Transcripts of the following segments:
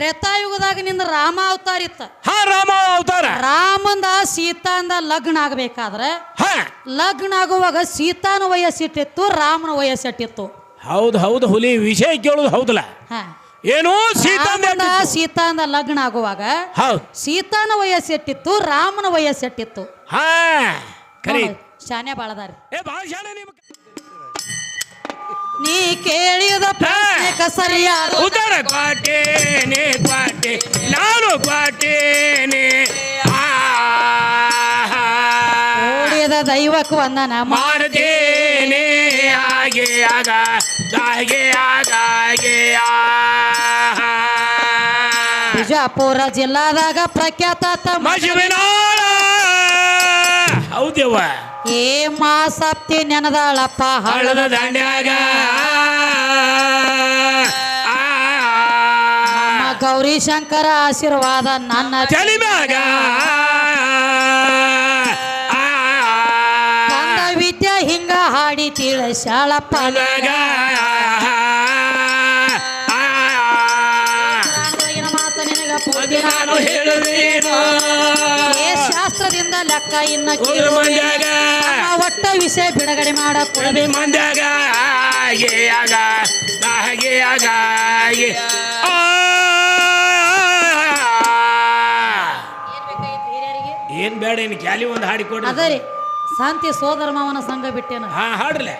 ತ್ರೇತಾಯುಗದಾಗ ನಿಂದ ರಾಮ ಅವತಾರ ಇತ್ತ. ಹಾ ರಾಮ ಅವತಾರ. ರಾಮಂದ ಸೀತಾಂದ ಲಗ್ನ ಆಗ್ಬೇಕಾದ್ರೆ ಹಾ. ಲಗ್ನ ಆಗುವಾಗ ಸೀತಾನ ವಯಸ್ಸಿಟ್ಟಿತ್ತು ರಾಮನ ವಯಸ್ಸಿಟ್ಟಿತ್ತು. ಹೌದು ಹೌದು ಹುಲಿ ವಿಷಯ ಕೇಳೋದು ಹೌದಲ್ಲ? ಏನು ಸೀತಾಂದ ಸೀತಾಂದ ಲಗ್ನ ಆಗುವಾಗ ಸೀತಾನ ವಯಸ್ಸೆಟ್ಟಿತ್ತು ರಾಮನ ವಯಸ್ಸೆಟ್ಟಿತ್ತು. ಹಾ ಶಾನೆ ಬಾಳದಾರಿ. ನೀ ಕೇಳಿದ ಪ್ರಶ್ನೆಕ ಸರಿಯಾದ ಉದರ ಕ್ವಾಟೇನೆ ಕ್ವಾಟೆ ನಾನು ಕ್ವಾಟೇನೆ ಓಡಿದ ದೈವಕ್ಕೆ ವಂದನ ಮಾಡದೇನೆ ಮಾಡ್ತೇನೆ ಹಾಗೆ ಆಗ ಹಾಗೆ ಆಗ ಹಾಗೆ ಆ. ಬಿಜಾಪುರ ಜಿಲ್ಲಾದಾಗ ಪ್ರಖ್ಯಾತ ತಮ್ಮ ಮಜುವಿನಾಳ ಹೌದವ್ವ ಏ ಮಾ ಸಪ್ತಿ ನೆನದಾಳಪ್ಪ ಹಳದ ಹಳ್ಳದ ದಂಡ್ಯಾಗ ಗೌರಿ ಶಂಕರ ಆಶೀರ್ವಾದ ನನ್ನ ಚಲಿಮ್ಯಾಗ ಆ, ಕಂದ ವಿದ್ಯೆ ಹಿಂಗ ಹಾಡಿ ತಿಳ ಶಾಳಪ್ಪ ಮಾತು ನಿನಗ ಪೂಜೆ ನಾನು ಹೇಳುವೇನು ಏ ಶಾಸ್ತ್ರದಿಂದ ಲೆಕ್ಕ ಇನ್ನ ಒಟ್ಟ ವಿಷಯ ಬಿಡುಗಡೆ ಮಾಡ ಕುಳಬಿ ಆಗ. ಏನ್ ಬೇಡ ಇನ್ನು ಕ್ಯಾಲಿ ಒಂದು ಹಾಡಿ ಕೊಡಿ ಅದೇ ಶಾಂತಿ ಸೋದರ ಮಾವನ ಸಂಘ ಬಿಟ್ಟೇನ? ಹಾ ಹಾಡ್ರಲೆ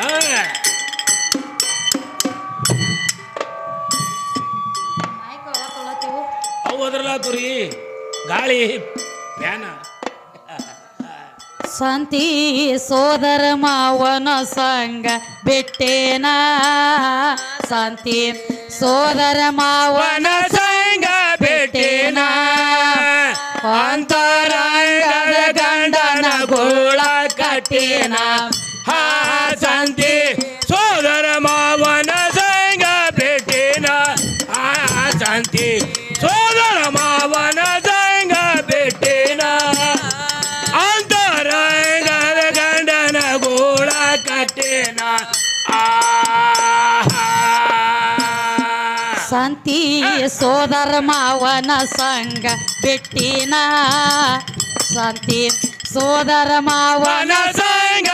ಹಾ. ಅದ್ರಲ್ಲಾತುರಿ ಗಾಳಿ ಫ್ಯಾನ ಶಾಂತಿ ಸೋದರ ಮಾವನ ಸಂಗ ಬಿಟ್ಟೇನ? ಶಾಂತಿ ಸೋದರ ಮಾವನ ವನ ಸಂಗ ಬಿಟ್ಟೇನ? ಅಂತರಂಗದ ಗಂಡನ ಗೋಳ ಕಟ್ಟೇನ? ಮಾವನ ಸಂಗ ಬಿಟ್ಟಿನ ಶಾಂತಿ ಸೋದರ ಮಾವನ ವನ ಸಂಗ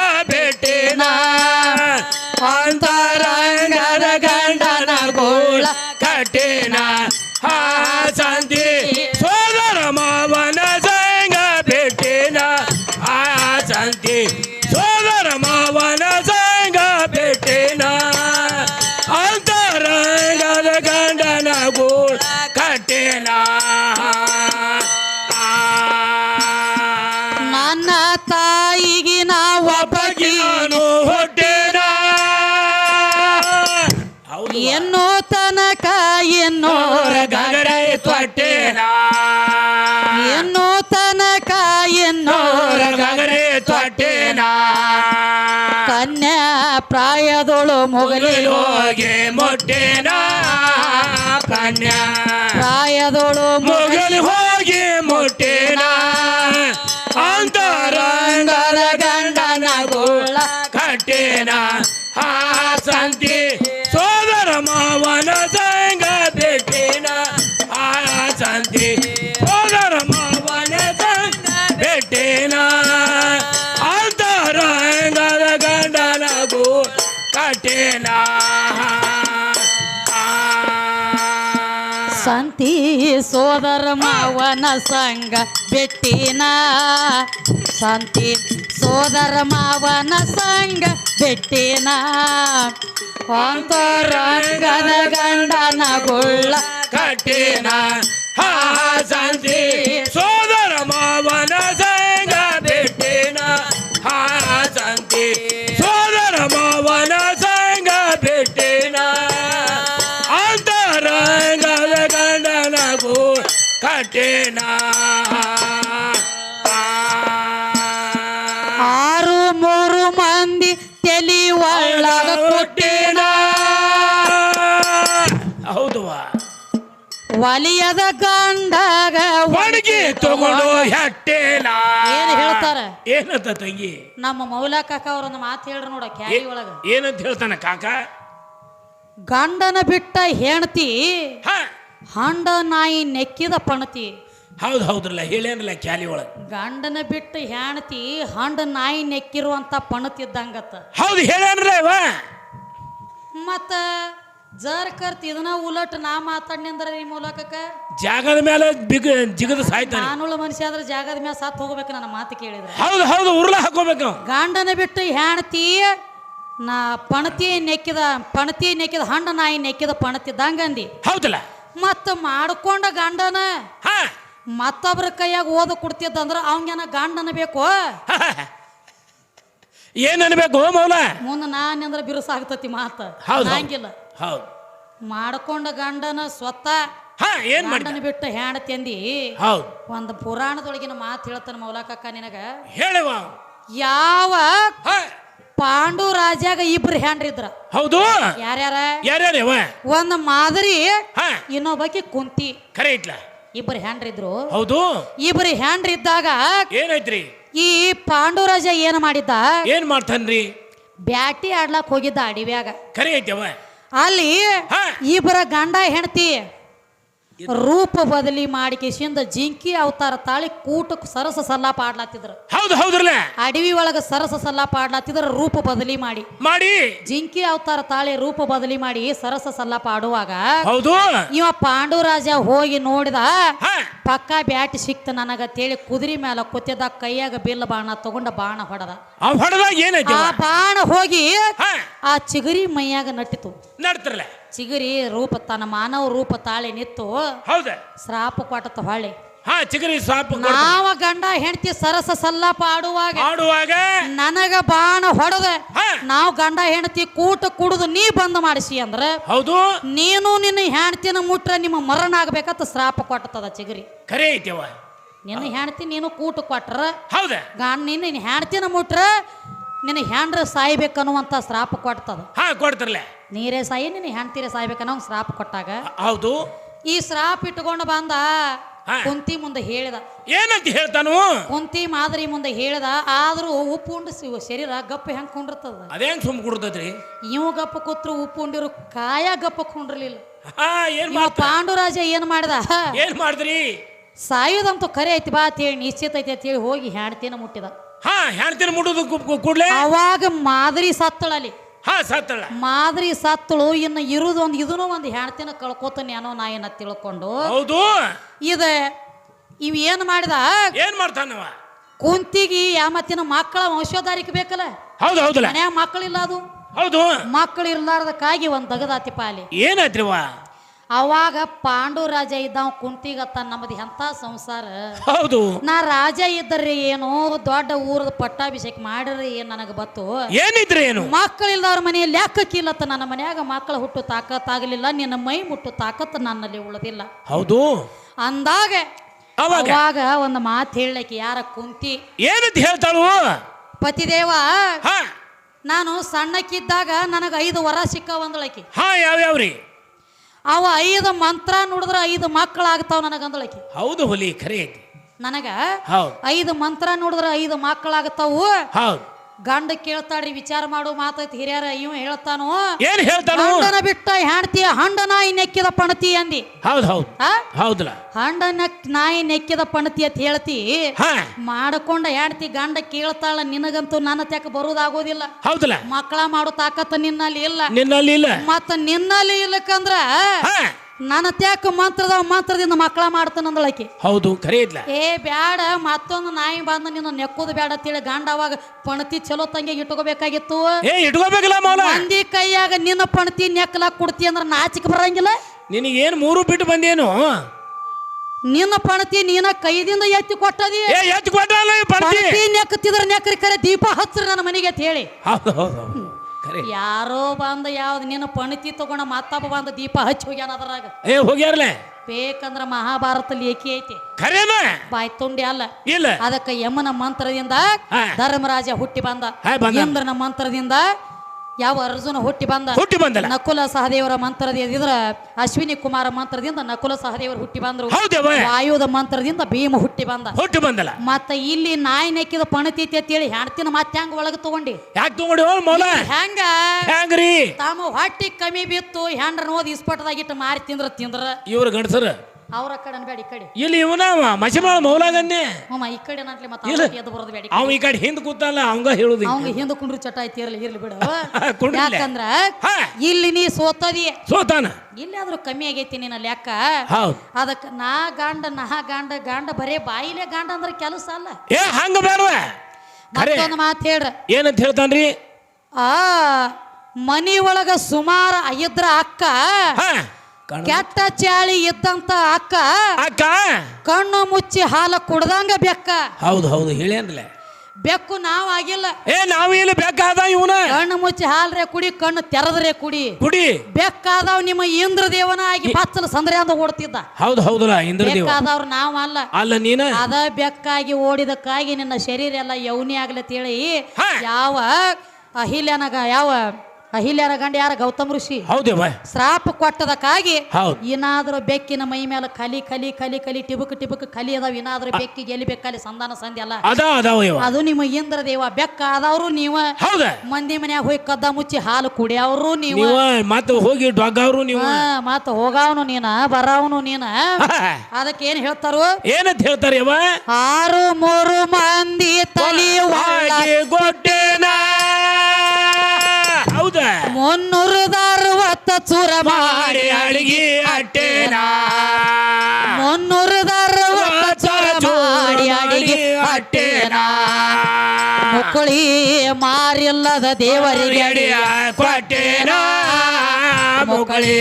ಎನ್ನೋ ತನಕ ಎನ್ನೋರ ಗಗರೆ ತೊಟ್ಟೆನ? ಎನ್ನೋ ತನಕ ಎನ್ನೋರ ಗಗರೆ ತೊಟ್ಟೆನ? ಕನ್ಯಾ ಪ್ರಾಯದೊಳು ಮುಗಲಿ ಹೋಗಿ. ಮೊಟ್ಟೆನ? ಕನ್ಯಾ ಪ್ರಾಯದೊಳು ಮುಗಲಿ ಹೋಗಿ ಮೊಟ್ಟೆನ? ಅಂತರಂಗರ ಗಂಡನ ಗೋಳ ಕಟ್ಟೆನ? ಹಾ ಸಂತಿ ಸೋದರ ಮಾವನ ಸಂಗ ಬೆಟ್ಟಿನ ಸಂತಿ. ಸೋದರ ಮಾವನ ಸಂಗ ಬೆಟ್ಟಿನ ಅಂತರಂಗದ ಗಂಡನ ಗುಳ್ಳ ಕಟ್ಟಿನ ಒಲಿಯದ ಗಂಡಾಗ ಒಣಗಿ ತಗೊಂಡು ಹೆಟ್ಟೇನ ಏನು ಹೇಳ್ತಾರೆ? ಏನಂತ ತಂಗಿ? ನಮ್ಮ ಮೌಲ ಕಾಕ ಅವ್ರ ಒಂದು ಮಾತು ಹೇಳ್ರಿ ನೋಡ ಕ್ಯಾರಿ ಒಳಗ. ಏನಂತ ಹೇಳ್ತಾನೆ ಕಾಕ? ಗಂಡನ ಬಿಟ್ಟ ಹೆಣ್ತಿ ಹಂಡ ನಾಯಿ ನೆಕ್ಕಿದ ಪಣತಿ. ಹೌದು ಹೌದ್ರಲ್ಲ ಹೇಳೇನಲ್ಲ ಕ್ಯಾಲಿ ಒಳಗೆ? ಗಂಡನ ಬಿಟ್ಟು ಹೆಣ್ತಿ ಹಂಡ ನಾಯಿ ನೆಕ್ಕಿರುವಂತ ಪಣತಿದ್ದಂಗತ್ತ ಹೌದು ಹೇಳೇನ್ರ ಇವ? ಮತ್ತ ಜರ್ ಕರ್ತಿ ಇದನ್ನ ಉಲಟ್ ನಾ ಮಾತಾಡ್ನಿಂದ್ರ ಈ ಮೂಲಕ ಜಾಗದ ಮೇಲೆ ಬಿಗ್ ಜಿಗದ ಸಾಯ್ತ ನಾನುಳ್ಳ ಮನುಷ್ಯ ಆದ್ರೆ ಜಾಗದ ಮೇಲೆ ಸಾತ್ ಹೋಗ್ಬೇಕು ನನ್ನ ಮಾತು ಕೇಳಿದ್ರೆ. ಹೌದು ಹೌದು ಉರ್ಲ ಹಾಕೋಬೇಕು ಗಾಂಡನ ಬಿಟ್ಟು ಹೆಣ್ತಿ ನಾ ಪಣತಿ ನೆಕ್ಕಿದ ಪಣತಿ ನೆಕ್ಕಿದ ಹಂಡ ನಾಯಿ ನೆಕ್ಕಿದ ಪಣತಿದ್ದಂಗ ಅಂದಿ. ಹೌದಲ್ಲ? ಮತ್ತ ಮಾಡ್ಕೊಂಡ ಗಂಡನ. ಹಾ. ಮತ್ತೊಬ್ರ ಕೈಯಾಗ ಓದ ಕೊಡ್ತಿದ್ದಂದ್ರ ಅವಂಗೇನ ಗಂಡನ ಬೇಕು? ಏನ್ ಅನ್ಬೇಕು ಮೌಲ? ಮುಂದೆ ನಾನಂದ್ರ ಬಿರುಸಾಗ್ತತಿ ಮಾತ. ಹೌದು. ಹಂಗಿಲ್ಲ. ಹೌದು. ಮಾಡ್ಕೊಂಡ ಗಂಡನ ಸ್ವತಃ ಹಾ ಏನ್ ಮಾಡ್ತಾನೆ ಗಂಡನ ಬಿಟ್ಟು ಹೆಣ್ತಿ ತಂದಿ. ಹೌದು. ಒಂದು ಪುರಾಣದೊಳಗಿನ ಮಾತು ಹೇಳ್ತಾನ ಮೌಲಕಕ್ಕ ನಿನಗ. ಹೇಳುವ. ಯಾವ ಪಾಂಡು ರಾಜ್ಯಾಗ ಇಬ್ರು ಹೆಂಡ್ರಿದ್ರು ಹೌದು. ಯಾರ್ಯಾರ? ಯಾರ್ಯಾರವ ಒಂದ್ ಮಾದರಿ ಇನ್ನೊಬ್ಬಕಿ ಕುಂತಿ. ಕರೆ ಇಟ್ಲ. ಇಬ್ರು ಹೆಣ್ರಿದ್ರು ಹೌದು. ಇಬ್ರು ಹೆಣ್ರಿದ್ದಾಗ ಏನೈತ್ರಿ ಈ ಪಾಂಡು ರಾಜ ಏನ್ ಮಾಡಿದ್ದ? ಏನ್ ಮಾಡ್ತಾನ್ರಿ? ಬ್ಯಾಟಿ ಆಡ್ಲಾಕ್ ಹೋಗಿದ್ದ ಅಡಿವ್ಯಾಗ. ಖರೆ ಐತವ ಅಲ್ಲಿ. ಇಬ್ಬರ ಗಂಡ ಹೆಂಡತಿ ರೂಪ ಬದಲಿ ಮಾಡಿ ಕಿಶಿಂದ ಜಿಂಕಿ ಅವತಾರ ತಾಳಿ ಕೂಟಕ್ಕೆ ಸರಸ ಸಲ್ಲಾಪ ಆಡ್ಲಾತಿದ್ರು ಹೌದು ಹೌದ್ರಲ್ಲ? ಅಡವಿ ಒಳಗ ಸರಸ ಸಲ್ಲಾಪ ಆಡ್ಲಾತಿದ್ರ ರೂಪ ಬದಲಿ ಮಾಡಿ. ಮಾಡಿ. ಜಿಂಕಿ ಅವತಾರ ತಾಳಿ ರೂಪ ಬದಲಿ ಮಾಡಿ ಸರಸ ಸಲ್ಲಾಪ ಆಡುವಾಗ ಹೌದು. ಇವ ಪಾಂಡುರಾಜ ಹೋಗಿ ನೋಡಿದ ಪಕ್ಕಾ ಬ್ಯಾಟ್ ಸಿಕ್ತ ನನಗ ತೇಳಿ ಕುದುರೆ ಮ್ಯಾಲ ಕೊತ್ತದ ಕೈಯಾಗ ಬಿಲ್ಲ ಬಾಣ ತಗೊಂಡ ಬಾಣ ಹೊಡೆದ. ಹೊಡೆದಾಗ ಆ ಬಾಣ ಹೋಗಿ ಆ ಚಿಗುರಿ ಮೈಯಾಗ ನಟ್ಟಿತು. ನಡ್ತಿರಲ್ಲ ಚಿಗುರಿ ರೂಪ ತನ್ನ ಮಾನವ ರೂಪ ತಾಳಿ ನಿತ್ತು ಹೌದ? ಶ್ರಾಪ ಕೊಟ್ಟತ ಹೊಳ್ಳಿ. ಹಾ ಚಿಗರಿ ಶ್ರಾಪ ನಾವ ಗಂಡ ಹೆಂಡತಿ ಸರಸ ಸಲ್ಲಾಪ ಆಡುವಾಗ ಆಡುವಾಗ? ನನಗ ಬಾಣ ಹೊಡೆದ. ನಾವು ಗಂಡ ಹೆಂಡತಿ ಕೂಟ ಕುಡಿದು ನೀ ಬಂದ್ ಮಾಡಿಸಿ ಅಂದ್ರೆ ಹೌದು. ನೀನು ನಿನ್ನ ಹೆಂಡತಿನ ಮುಟ್ರೆ ನಿಮ್ಮ ಮರಣ ಆಗ್ಬೇಕಂತ ಶ್ರಾಪ ಕೊಟ್ಟತದ ಚಿಗುರಿ. ಕರೆ ಐತಿವ ನಿನ್ನ ಹೆಂಡತಿ ನೀನು ಕೂಟ ಕೊಟ್ರ ಹೌದ? ಗಂಡ ನಿನ್ನ ನಿನ್ನ ಹೆಂಡತಿನ ಮುಟ್ರ ನಿನ್ನ ಹೆಂಡ್ರ ಸಾಯ್ಬೇಕನ್ನುವಂತ ಶ್ರಾಪ ಕೊಡ್ತದ ಹಾ ಕೊಡ್ತಿರಲ್ಲ ನೀರೇ ಸಾಯಿ ನಿನ್ನ ಸಾಯ್ಬೇಕನ್ನ ಸಾಯ್ಬೇಕನ್ನೋ ಶ್ರಾಪ್ ಕೊಟ್ಟಾಗ ಹೌದು. ಈ ಶ್ರಾಪ್ ಇಟ್ಕೊಂಡು ಬಂದ ಹಾ. ಕುಂತಿ ಮುಂದೆ ಹೇಳಿದ. ಏನಂತ ಹೇಳ್ತಾನು? ಕುಂತಿ ಮಾದರಿ ಮುಂದೆ ಹೇಳಿದ ಆದ್ರೂ ಉಪ್ಪು ಉಂಡು ಸಿ- ಶರೀರ ಗಪ್ಪ ಹೆಂಗ್ ಕುಂಡಿರ್ತದ? ಅದೇನ್ ಸುಮ್ ಕುಡ್ದದ್ರಿ? ಇವ್ ಗಪ್ಪ ಕೂತ್ರು ಉಪ್ಪು ಉಂಡಿರು ಕಾಯ ಗಪ್ಪ ಕುಂಡ್ರಲಿಲ್ಲ. ಹಾ ಏನ್ ಇವ ಪಾಂಡುರಾಜ ಏನ್ ಮಾಡ್ದ? ಏನ್ ಮಾಡಿದ್ರಿ? ಸಾಯುದಂತೂ ಕರೆ ಐತಿ ಬಾ ಅಂತೇಳಿ ನಿಶ್ಚಿತ ಐತಿ ಅಂತೇಳಿ ಹೋಗಿ ಹೆಣ್ತಿನ ಮುಟ್ಟಿದ. ಹಾ ಹೆಣ್ತಿನ ಮುಟ್ಟುದು ಕೂಡ್ಲೆ? ಅವಾಗ ಮಾದರಿ ಸತ್ತಳಲ್ಲಿ. ಹಾ ಸತ್ತಳ ಮಾದರಿ ಸತ್ತಳು ಇನ್ನು ಇರುದು ಒಂದು ಇದನ್ನು ಒಂದು ಹೆಣ್ತಿನ ಕಳ್ಕೊತಾನೆ ಅನ್ನೋ ನಾ ಏನ ತಿಳ್ಕೊಂಡು ಹೌದು. ಇದೆ ಇವ್ ಏನ್ ಮಾಡಿದ? ಏನ್ ಮಾಡ್ತಾನವ? ಕುಂತಿಗಿ ಯಾಮತ್ತಿನ ಮಕ್ಕಳ ವಂಶೋಧಾರಿಕೆ ಬೇಕಲ್ಲ? ಹೌದು ಹೌದಲ್ಲ. ಮಕ್ಕಳಿಲ್ಲ ಅದು. ಹೌದು. ಮಕ್ಕಳು ಇರ್ಲಾರ್ದಕ್ಕಾಗಿ ಒಂದ್ ದಗದಾತಿ ಪಾಲಿ. ಏನಾಯ್ತ್ರಿವ ಅವಾಗ ಪಾಂಡು ರಾಜ ಇದ್ದಾವ ಕುಂತಿಗತ್ತ ನಮ್ಮದು ಎಂತ ಸಂಸಾರ? ಹೌದು. ನಾ ರಾಜ ಇದ್ದರಿ ಏನೋ ದೊಡ್ಡ ಊರದ ಪಟ್ಟಾಭಿಷೇಕ ಮಾಡ್ರಿ ಏನ್ ನನಗೆ ಬತ್ತು ಏನಿದ್ರೆ ಏನು? ಮಕ್ಕಳಿಲ್ದವ್ರ ಮನೆಯಲ್ಲಿ ಲೆಕ್ಕಕ್ಕಿಲ್ಲತ್ತ. ನನ್ನ ಮನ್ಯಾಗ ಮಕ್ಕಳ ಹುಟ್ಟು ತಾಕತ್ತಾಗಲಿಲ್ಲ. ನಿನ್ನ ಮೈ ಮುಟ್ಟು ತಾಕತ್ ನನ್ನಲ್ಲಿ ಉಳದಿಲ್ಲ. ಹೌದು. ಅಂದಾಗ ಅವಾಗ? ಒಂದು ಮಾತು ಹೇಳಕ್ಕೆ ಯಾರ ಕುಂತಿ? ಏನಂತ ಹೇಳ್ತಾಳು? ಪತಿದೇವ ನಾನು ಸಣ್ಣಕ್ಕಿದ್ದಾಗ ನನಗೆ ಐದು ವರ ಸಿಕ್ಕವಂದಳಕಿ. ಹಾ ಯಾವ್ಯಾವ್ರಿ? ಅವ ಐದು ಮಂತ್ರ ನುಡಿದ್ರೆ ಐದು ಮಕ್ಕಳಾಗ್ತಾವ ನನಗಂದಳಕಿ ಹೌದು ಹುಲಿ ಖರೆ. ನನಗ ಹೌದು. ಐದು ಮಂತ್ರ ನೋಡಿದ್ರೆ ಐದು ಮಕ್ಕಳಾಗ್ತಾವು. ಹೌದು. ಗಂಡ ಕೇಳ್ತಾಳ್ರಿ ವಿಚಾರ ಮಾಡೋ ಮಾತೈತಿ ಹಿರಿಯರ ಇವ್ ಹೇಳ್ತಾನು ಏನ್ ಹೇಳ್ತಾನು? ಬಿಟ್ಟ ಹೆಂಡತಿ ಹಂಡ ನಾಯಿ ನೆಕ್ಕಿದ ಪಣತಿ ಅಂದಿ. ಹೌದು ಹೌದು. ಹೌದಲ್ಲ ಹಂಡ ನಾಯಿ ನೆಕ್ಕಿದ ಪಣತಿ ಅಂತ ಹೇಳ್ತಿ. ಮಾಡಕೊಂಡ ಹೆಂಡತಿ ಗಂಡ ಕೇಳ್ತಾಳ ನಿನಗಂತೂ ನನ್ನ ತೆಕ್ಕ ಬರುದಾಗೋದಿಲ್ಲ. ಹೌದಲ್ಲ ಮಕ್ಕಳ ಮಾಡೋ ತಾಕತ್ತ ನಿನ್ನಲ್ಲಿ ಇಲ್ಲ. ನಿನ್ನಲ್ಲಿ ಇಲ್ಲ. ಮತ್ತ ನಿನ್ನಲ್ಲಿ ಇಲ್ಲಕಂದ್ರ ನನ್ನ ತ್ಯಾಕ ಮಂತ್ರದ ಮಂತ್ರದಿಂದ ಮಕ್ಕಳ ಮಾಡ್ತಾನಂದಳಕಿ ಹೌದು ಖರೆ ಇದ್ಲ. ಏ ಬ್ಯಾಡ ಮತ್ತೊಂದು ನಾಯಿ ಬಂದು ನಿನ್ನ ನೆಕ್ಕುದು ಬ್ಯಾಡ ಅಂತೇಳಿ ಗಂಡ ಅವಾಗ ಪಣತಿ ಚಲೋ ತಂಗಿ ಇಟ್ಕೋಬೇಕಾಗಿತ್ತು. ಏ ಇಟ್ಕೋಬೇಕಲ್ಲ ಮೌಲ ಮಂದಿ ಕೈಯಾಗ ನಿನ್ನ ಪಣತಿ ನೆಕ್ಕಲ ಕೊಡ್ತಿ ಅಂದ್ರೆ ನಾಚಿಕೆ ಬರಂಗಿಲ್ಲ. ನಿನಗೇನು ಮೂರು ಬಿಟ್ಟು ಬಂದೇನು? ನಿನ್ನ ಪಣತಿ ನೀನ ಕೈದಿಂದ ಎತ್ತಿ ಕೊಟ್ಟದಿ. ಏ ಕೊಟ್ಟ ಪಣತಿ? ನೆಕ್ಕತಿದ್ರ ನೆಕ್ಕರಿ ಕರೆ ದೀಪ ಹಚ್ಚ್ರಿ ನನ್ನ ಮನೆಗೆ ಅಂತ ಹೇಳಿ. ಹೌದು ಹೌದು. ಖರೆ ಯಾರೋ ಬಂದ ಯಾವ್ದು ನಿನ್ನ ಪಣತಿ ತಗೊಂಡ ಮತ್ತೊಬ್ಬ ಬಂದ ದೀಪ ಹಚ್ಚಿ ಹೋಗ್ಯಾನ ಅದ್ರಾಗ. ಏ ಹೋಗ್ಯಾರಲ್ಲ ಬೇಕಂದ್ರ ಮಹಾಭಾರತ ಲೇಖಿ ಐತಿ. ಖರೇನ? ಬಾಯ್ ತುಂಡಿ ಅಲ್ಲ. ಇಲ್ಲ. ಅದಕ್ಕೆ ಯಮನ ಮಂತ್ರದಿಂದ ಧರ್ಮರಾಜ ಹುಟ್ಟಿ ಬಂದ. ಇಂದ್ರನ ಮಂತ್ರದಿಂದ ಯಾವ ಅರ್ಜುನ ಹುಟ್ಟಿ ಬಂದ? ಹುಟ್ಟಿ ಬಂದಲ್ಲ. ನಕುಲ ಸಹದೇವರ ಮಂತ್ರದಿಂದ ಅಶ್ವಿನಿ ಕುಮಾರ ಮಂತ್ರದಿಂದ ನಕುಲ ಸಹದೇವರು ಹುಟ್ಟಿ ಬಂದ್ರು. ಆಯುಧ ವಾಯುದ ಮಂತ್ರದಿಂದ ಭೀಮ ಹುಟ್ಟಿ ಬಂದ. ಹುಟ್ಟಿ ಬಂದಲ್ಲ. ಮತ್ತ ಇಲ್ಲಿ ನಾಯಿ ನೆಕ್ಕಿದ ಅಂತ ಹೇಳಿ ಹೆಣ್ತಿನ ಮತ್ತೆ ಹೆಂಗ ಒಳಗ ತಗೊಂಡಿ? ಯಾಕೆ ತಗೊಂಡಿ ಹೆಂಗ ಹೆಂಗ್ರಿ? ತಮ್ಮ ಹೊಟ್ಟಿ ಕಮ್ಮಿ ಬಿತ್ತು ಹೆಂಡ್ರ ನೋದ್ ಇಸ್ಪಟದಾಗಿಟ್ಟು ಮಾರಿ ತಿಂದ್ರ ತಿಂದ್ರ. ಇವ್ರ ಗಂಡಸರ ಅವ್ರ ಕಡೆ ಅನ್ಬೇಡ ಈ ಕಡೆ. ಇಲ್ಲಿ ಇವನ ಮಸಿಮಾಳ ಮೌಲಾಗನ್ನೇ. ಅಮ್ಮ ಈ ಕಡೆ ನಟ್ಲಿ ಮತ್ತೆ ಇಲ್ಲ. ಎದ್ದು ಬರೋದು ಬೇಡ ಅವ ಈ ಕಡೆ ಹಿಂದ್ ಕೂತಲ್ಲ ಅವಂಗ ಹೇಳುದು ಅವ್ನ ಹಿಂದೆ ಕುಂಡ್ರಿ ಚಟ ಐತಿ ಇರ್ಲಿ ಇರ್ಲಿ ಬಿಡು. ಕುಂಡ್ರಿಲೆ. ಯಾಕಂದ್ರ ಹಾ. ಇಲ್ಲಿ ನೀ ಸೋತದಿ. ಸೋತಾನ. ಇಲ್ಲಾದ್ರೂ ಕಮ್ಮಿ ಆಗೈತಿ ನಿನ್ನ ಲೆಕ್ಕ. ಹೌದು. ಅದಕ್ಕೆ ನಾ ಗಾಂಡ ನಾ ಗಾಂಡ ಗಾಂಡ ಬರೇ ಬಾಯಿಲೆ ಗಾಂಡ ಅಂದ್ರೆ ಕೆಲಸ ಅಲ್ಲ. ಏ ಹಂಗ ಬೇಡ ಖರೆ. ಮತ್ತೊಂದು ಮಾತು ಹೇಳ್ರ. ಏನಂತ ಹೇಳ್ತಾನ್ರಿ? ಆ ಮನಿ ಒಳಗ ಸುಮಾರು ಐದ್ರ ಅಕ್ಕ ಹಾ. ಕೆಟ್ಟ ಚಾಳಿ ಇದ್ದಂತ ಅಕ್ಕ ಅಕ್ಕ? ಕಣ್ಣು ಮುಚ್ಚಿ ಹಾಲ ಕುಡ್ದಂಗ ಬೆಕ್ಕ. ಹೌದು ಹೌದು ಹೇಳೇನ್ಲೆ ಬೆಕ್ಕು ನಾವ್ ಆಗಿಲ್ಲ. ಏ ನಾವು ಇಲ್ಲಿ ಬೇಕಾದ ಇವನ? ಕಣ್ಣು ಮುಚ್ಚಿ ಹಾಲ್ರೆ ಕುಡಿ ಕಣ್ಣು ತೆರೆದ್ರೆ ಕುಡಿ. ಕುಡಿ. ಬೆಕ್ಕಾದವ್ ನಿಮ್ಮ ಇಂದ್ರ ದೇವನ ಆಗಿ ಪಚ್ಚಲ ಸಂದ್ರೆ ಅಂತ ಓಡ್ತಿದ್ದ. ಹೌದು ಹೌದಲ್ಲ ಇಂದ್ರದೇವ. ಬೆಕ್ಕಾದವ್ರು ನಾವು ಅಲ್ಲ. ಅಲ್ಲ ನೀನ? ಅದ ಬೆಕ್ಕಾಗಿ ಓಡಿದಕ್ಕಾಗಿ ನಿನ್ನ ಶರೀರ ಎಲ್ಲ ಯೌನಿ ಆಗ್ಲತ್ತೇಳಿ. ಯಾವ ಅಹಿಲ್ಯನಗ ಯಾವ ಅಹಿಲ್ಯನ ಗಂಡ ಯಾರ? ಗೌತಮ್ ಋಷಿ. ಹೌದೇವ ಶ್ರಾಪ ಕೊಟ್ಟದಕ್ಕಾಗಿ ಹೌದು. ಏನಾದ್ರೂ ಬೆಕ್ಕಿನ ಮೈ ಮೇಲೆ ಕಲಿ ಕಲಿ ಕಲಿ ಕಲಿ ಟಿಬುಕ್ ಟಿಬುಕ್ ಕಲಿ ಅದಾವ. ಏನಾದ್ರೂ ಬೆಕ್ಕಿಗೆ ಎಲ್ಲಿ ಬೇಕಲ್ಲಿ ಸಂಧಾನ ಸಂಧಿ ಅಲ್ಲ. ಅದ ಅದಾವ ಇವ. ಅದು ನಿಮ್ಮ ಇಂದ್ರ ದೇವ ಬೆಕ್ಕ ಆದವ್ರು ನೀವ. ಹೌದ. ಮಂದಿ ಮನ್ಯಾಗ ಹೋಗಿ ಕದ್ದ ಮುಚ್ಚಿ ಹಾಲು ಕುಡಿಯವ್ರು ನೀವು. ನೀವ ಮತ್ತೆ ಹೋಗಿ ಡೊಗ್ಗವ್ರು ನೀವು. ಮತ್ತ ಹೋಗವನು ನೀನ ಬರವನು ನೀನ. ಅದಕ್ಕೆ ಏನ್ ಹೇಳ್ತಾರು? ಏನಂತ ಹೇಳ್ತಾರೆ ಇವ? ಆರು ಮೂರು ಮಂದಿ ತಲಿ ಗೊಟ್ಟೇನ ಹೌದ ಮುನ್ನೂರದ ಅರವತ್ತ ಚೂರ ಮಾಡಿ ಅಡಿಗೆ ಅಟ್ಟೇನ ಮುನ್ನೂರದ ಅರವತ್ತ ಚೂರ ಮಾಡಿ ಅಡಿಗೆ ಅಟ್ಟೇನ ಮಕ್ಕಳಿ ಮಾರಿಲ್ಲದ ದೇವರಿಗೆ ಅಡಿಯ ಕೊಟ್ಟೇನ ಮಕ್ಕಳಿ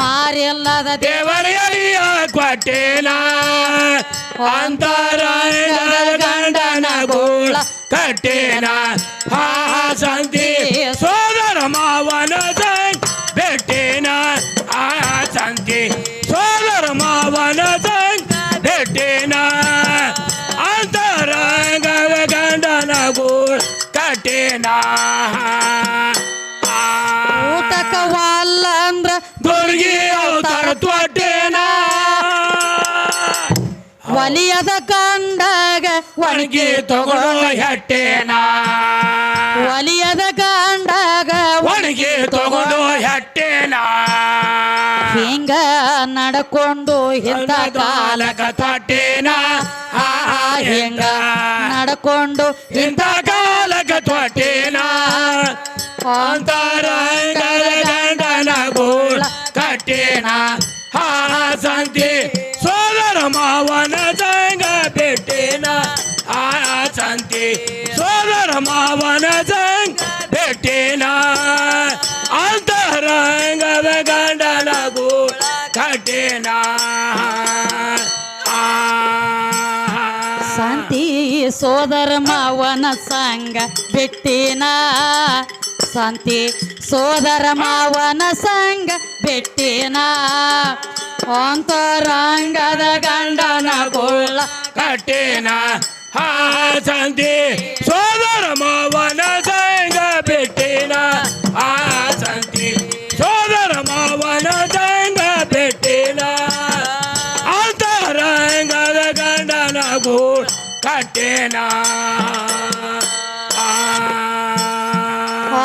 ಮಾರಿಲ್ಲದ ದೇವರಿ ಅಡಿ ಅಡಿಯ ಕೊಟ್ಟೇನ ಅಂತರಂಗದ ಗಂಡನ ಗೋಳ ಕಟ್ಟೇನ ಹಾ ಒಲಿಯದ ಕಂಡಾಗ ಒಣಗಿ ತಗೊಳ್ಳೋ ಹೆಟ್ಟೇನ. ಒಲಿಯದ ಕಂಡಾಗ ಒಣಗಿ ತಗೊಳ್ಳೋ ಹೆಟ್ಟೇನ. ಹಿಂಗ ನಡ್ಕೊಂಡು ಹಿಂದ ಕಾಲ ಕಾಲಕ ತೊಟ್ಟೇನ. ಆ ಹಿಂಗ ನಡ್ಕೊಂಡು ಹಿಂದ ಕಾಲಕ ತೊಟ್ಟೇನ. ಅಂತರಂಗದ ಗಂಡನ ಗೋಳ ಕಟ್ಟೇನ. ಹಾ ಸಂತಿ. ಸೋದರ ಮಾವನ ಸಂಗ ಬೆಟ್ಟೇನ ಅಂತರಂಗದ ಗಂಡನ ಗೋಳ ಕಟ್ಟಿನ. ಶಾಂತಿ ಸೋದರ ಮಾವನ ಸಂಗ ಬಿಟ್ಟಿನ. ಶಾಂತಿ ಸೋದರ ಮಾವನ ಸಂಗ ಬಿಟ್ಟಿನ. ಅಂತರಂಗದ ಗಂಡನ ಗೋಳ ಕಟ್ಟೇನ. ಹಾ ಸಂತಿ ಸೋದರ ಮಾವನ ಸಂಗ ಬಿಟ್ಟಿನ ಆ ಸಂತಿ ಸೋದರ ಮಾವನ ಸಂಗ ಬಿಟ್ಟಿನ ಅಂತರಂಗದ ಗಂಡನ ಗೂಡ್ ಕಟ್ಟೇನ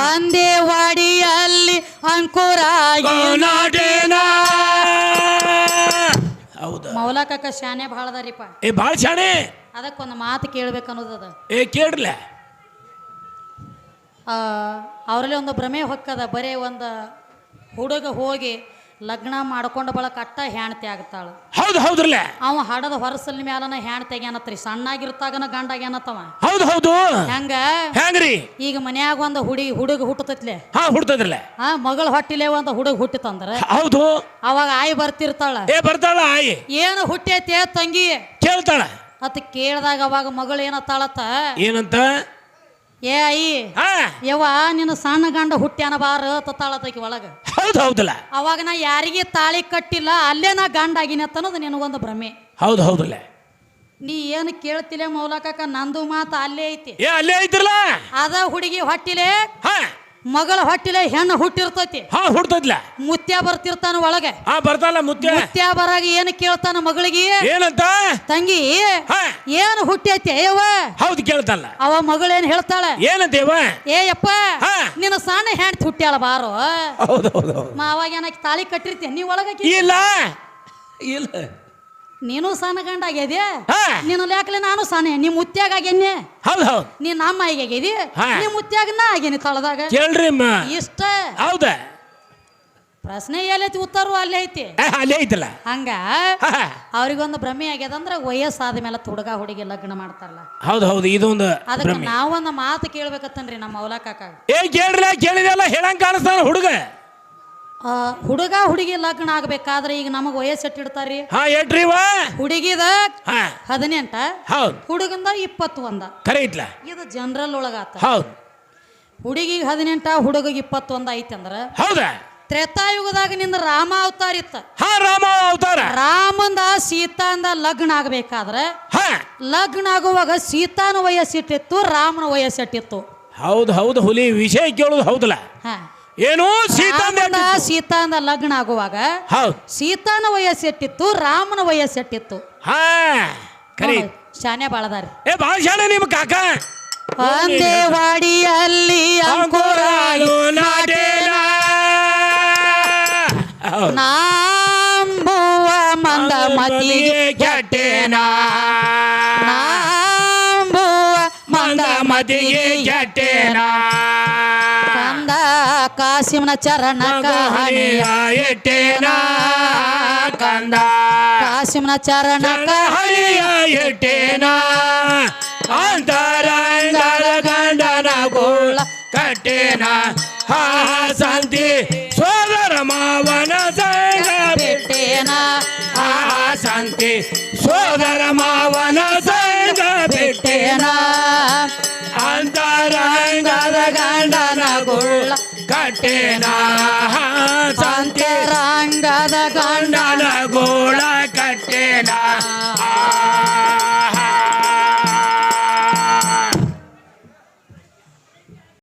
ಒಂದೇ ವಾಡಿಯಲ್ಲಿ ಅಂಕುರಾಗಿ ನಾಟೇನ ಹೌದ ಮೌಲಕಕ್ಕ ಶಾನೆ ಭಾಳ ಅದಾರಿಪ್ಪ ಏ ಭಾಳ ಶಾಣೆ ಅದಕ್ಕೊಂದು ಮಾತು ಕೇಳ್ಬೇಕು ಅನ್ನೋದದ ಏ ಕೇಳ್ರಲ್ಲ. ಅವರಲ್ಲಿ ಒಂದು ಭ್ರಮೆ ಹೊಕ್ಕದ ಬರೇ ಒಂದು ಹುಡುಗ ಹೋಗಿ ಲಗ್ನ ಮಾಡ್ಕೊಂಡು ಬಳಕ ಅಟ್ಟ ಹೆಣ್ತಿ ಆಗ್ತಾಳ. ಹೌದು ಹೌದ್ರಲ್ಲ. ಅವ ಹಡದ ಹೊರಸಲ್ ಮ್ಯಾಲನ ಹೆಣ್ತಿ ಆಗ್ಯಾನತ್ರಿ ಸಣ್ಣಾಗಿರ್ತಾಗನ ಗಂಡ ಆಗ್ಯಾನತ್ತವ ಹೌದು ಹೌದು. ಹೆಂಗ? ಹೆಂಗ್ರಿ? ಈಗ ಮನ್ಯಾಗ ಒಂದು ಹುಡಿ ಹುಡುಗ ಹುಟ್ಟತೈತ್ಲೆ. ಹಾ ಹುಡ್ತದ್ರಲ್ಲ ಹಾ ಮಗಳ ಹೊಟ್ಟಿಲೆ ಒಂದು ಹುಡುಗ ಹುಟ್ಟಿತಂದ್ರ. ಹೌದು. ಅವಾಗ ಆಯಿ ಬರ್ತಿರ್ತಾಳ. ಏ ಬರ್ತಾಳ ಆಯಿ. ಏನು ಹುಟ್ಟೈತೆ ತಂಗಿ? ಕೇಳ್ತಾಳ. ಅತ್ ಕೇಳ್ದಾಗ ಅವಾಗ ಮಗಳು ಏನತ್ತಾಳತ್ತ? ಏನಂತ? ಏ ಅಯ್ಯ ಯವ್ವ ನಿನ್ನ ಸಣ್ಣ ಗಂಡ ಹುಟ್ಟ್ಯಾನ ಬಾರ ತತ್ತಾಳತ್ತಕಿ ಒಳಗ. ಹೌದು ಹೌದಲ್ಲ. ಅವಾಗ ನಾ ಯಾರಿಗೆ ತಾಳಿ ಕಟ್ಟಿಲ್ಲ ಅಲ್ಲೇ ನಾ ಗಂಡ ಆಗಿನ ಅನ್ನೋದು ನಿನಗೊಂದು ಭ್ರಮೆ. ಹೌದು ಹೌದಲ್ಲ. ನೀ ಏನು ಕೇಳ್ತಿಲ್ಲ ಮೌಲಕಕ್ಕ ನಂದು ಮಾತು ಅಲ್ಲೇ ಐತಿ. ಏ ಅಲ್ಲೇ ಐತ್ರಲ್ಲ? ಅದ ಹುಡುಗಿ ಹೊಟ್ಟಿಲೆ ಹಾ. ಮಗಳ ಹೊಟ್ಟಿಲೆ ಹೆಣ್ಣು ಹುಟ್ಟಿರ್ತೈತಿ. ಹಾ ಹುಡ್ತದ್ಲ. ಮುತ್ಯ ಬರ್ತಿರ್ತಾನ ಒಳಗೆ. ಹಾ ಬರ್ತಾಲ ಮುತ್ಯ. ಮುತ್ಯ ಬರಾಗ ಏನು ಕೇಳ್ತಾನ ಮಗಳಿಗೆ? ಏನಂತ? ತಂಗಿ ಹಾ. ಏನು ಹುಟ್ಟೈತಿ ಅಯ್ಯವ ಹೌದು ಕೇಳ್ತಾನ. ಅವ ಮಗಳೇನ್ ಹೇಳ್ತಾಳೆ? ಏನಂತೇವ ಏಯಪ್ಪ ಹಾ. ನಿನ್ನ ಸಣ್ಣ ಹೆಂಡ್ತಿ ಹುಟ್ಟ್ಯಾಳ ಬಾರೋ? ಹೌದು ಹೌದು ಹೌದು. ಮಾ ಅವಾಗ ಏನಕ್ಕೆ ತಾಳಿ ಕಟ್ಟಿರ್ತೀನಿ ನೀ ಒಳಗೆ ಇಲ್ಲ. ಇಲ್ಲ. ನೀನು ಸಣ್ಣ ಗಂಡ ಆಗ್ಯದ್ಯಾ ನೀನು ಲೇಖಲೆ ನಾನು ಸಣ್ಣ ನೀ ಮುತ್ಯಾಗ ಆಗ್ಯನ್ನೆ ಹೌದು ಹೌದು. ನೀ ನಮ್ಮ ಆಗ್ಯಾಗಿದಿ. ನೀ ಮುತ್ಯಾಗ ನಾ ಆಗ್ಯನಿ ತಳದಾಗ? ಕೇಳ್ರಿ ಇಷ್ಟ. ಹೌದ. ಪ್ರಶ್ನೆ ಎಲ್ಲೈತಿ ಉತ್ತರವು ಅಲ್ಲೇ ಐತಿ. ಅಲ್ಲೇ ಐತಲ್ಲ. ಹಂಗ? ಅವ್ರಿಗೊಂದು ಭ್ರಮೆ ಆಗ್ಯದ ಅಂದ್ರೆ ವಯಸ್ಸಾದ ಮೇಲೆ ಹುಡುಗ ಹುಡುಗಿ ಲಗ್ನ ಮಾಡ್ತಾರಲ್ಲ. ಹೌದು ಹೌದು ಇದೊಂದು ಅದಕ್ಕೆ ನಾವೊಂದು ಮಾತು ಕೇಳ್ಬೇಕತ್ತನ್ರಿ ನಮ್ಮ ಅವಲಕ್ಕ ಏ ಕೇಳ್ರಿ ಕೇಳಿದೆಲ್ಲ ಹೇಳಂಗ ಕಾಣಿಸ್ತಾನ ಹುಡುಗ. ಆ, ಹುಡುಗ ಹುಡುಗಿ ಲಗ್ನ ಆಗ್ಬೇಕಾದ್ರೆ ಈಗ ನಮಗ್ ವಯಸ್ಸು ಎಟ್ಟಿಡ್ತಾರ್ರಿ ಹಾ ಹುಡುಗಿದ ಹಾ. ಹದಿನೆಂಟ ಹೌದು. ಹುಡುಗಂದ ಇಪ್ಪತ್ತು ಒಂದ ಕರೆ ಐತ್ಲ ಇದು ಜನರಲ್ ಒಳಗಾತ. ಹೌದು. ಹುಡುಗಿಗೆ ಹದಿನೆಂಟ ಹುಡುಗಿಗೆ ಇಪ್ಪತ್ತೊಂದ ಐತಿ ಅಂದ್ರ ಹೌದಾ? ತ್ರೇತಾಯುಗದಾಗ ನಿಂದ ರಾಮ ಅವತಾರ ಇತ್ತ. ಹಾ ರಾಮ ಅವತಾರ. ರಾಮಂದ ಸೀತಾಂದ ಲಗ್ನ ಆಗ್ಬೇಕಾದ್ರೆ ಹಾ. ಲಗ್ನ ಆಗುವಾಗ ಸೀತಾನ ವಯಸ್ಸಿಟ್ಟಿತ್ತು ರಾಮನ ವಯಸ್ಸಿಟ್ಟಿತ್ತು. ಹೌದು ಹೌದು ಹುಲಿ ವಿಷಯ ಕೇಳೋದು ಹೌದಲ್ಲ. ಹಾ. ಏನು ಸೀತಾ ರಾಮನ ಸೀತಾಂದ ಲಗ್ನ ಆಗುವಾಗ ಹೌದು. ಸೀತಾನ ವಯಸ್ಸೆಟ್ಟಿತ್ತು ರಾಮನ ವಯಸ್ಸೆಟ್ಟಿತ್ತು. ಹಾ ಕರಿ. ಶಾನೆ ಬಾಳದಾರಿ ಏ ಭಾಳ ಶಾಣೆ ನಿಮ್ಮ ಕಾಕ. ಅಂಕುರ ಅಂಕುರಾಲು ನಾಟೇನ. ಹೌದು. ನಾಂಬುವ ಮಂದ ಮತಿಗೆ ಕೆಟ್ಟೇನ ನಾಂಬುವ ಮಂದ ಮಂದ ಮತಿಗೆ ಕೆಟ್ಟೇನ ಕಾಸಿಮನ ಚರಣ ಕಹಣಿಯ. ಹಣಿಯ ಎಟ್ಟೇನ ಕಂದ. ಕಾಸಿಮನ ಚರಣ ಹರಿಯ ಎಟ್ಟೇನ ಅಂತರಂಗದ ಗಂಡನ ಗೋಳ ಕಟ್ಟೇನ. ಹಾ ಕಟ್ಟೇನ.